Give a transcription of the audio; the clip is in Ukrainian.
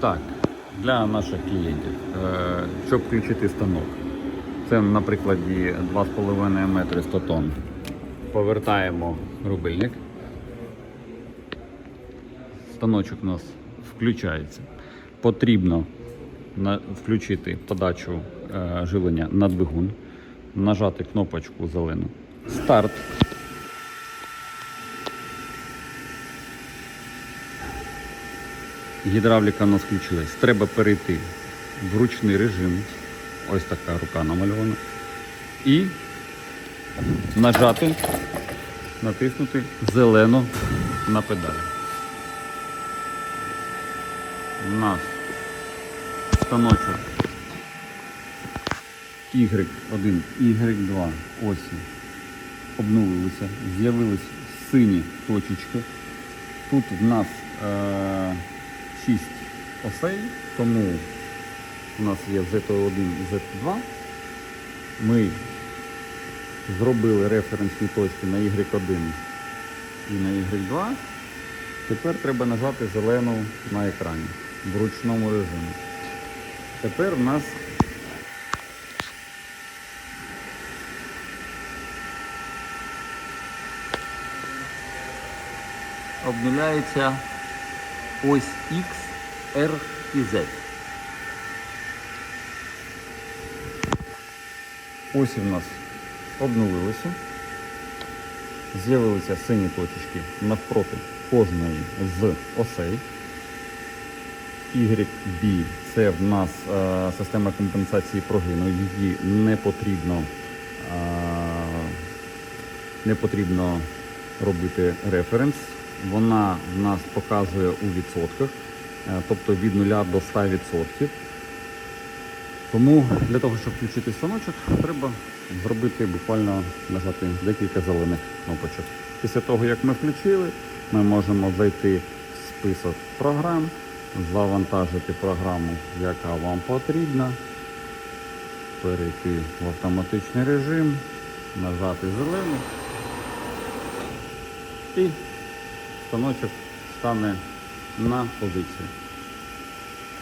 Так, для наших клієнтів, е, щоб включити станок. Це на прикладі 2,5 метри 100 тонн. Повертаємо рубильник. Станочок у нас включається. Потрібно включити подачу е, живлення на двигун, нажати кнопочку зелену. Старт. Гідравліка у нас включилась. Треба перейти в ручний режим. Ось така рука намальована. І нажати, натиснути зелену на педаль. У нас станочок Y1, Y2 осі обнулилися, з'явились сині точечки. Тут в нас е, 6 осей, тому у нас є Z1 і Z2. Ми зробили референсні точки на Y1 і на Y2. Тепер треба нажати зелену на екрані в ручному режимі. Тепер у нас обнуляється ось X, R і Z. Ось у нас обнулилися. З'явилися сині точечки навпроти кожної з осей. YB це в нас е, система компенсації прогину. Її не потрібно, е, не потрібно робити референс. Вона в нас показує у відсотках, е, тобто від 0 до 100%. Тому для того, щоб включити станочок, треба зробити буквально нажати декілька зелених кнопочок. Після того, як ми включили, ми можемо зайти в список програм, завантажити програму, яка вам потрібна, перейти в автоматичний режим, нажати зелений і станочок стане на позицію.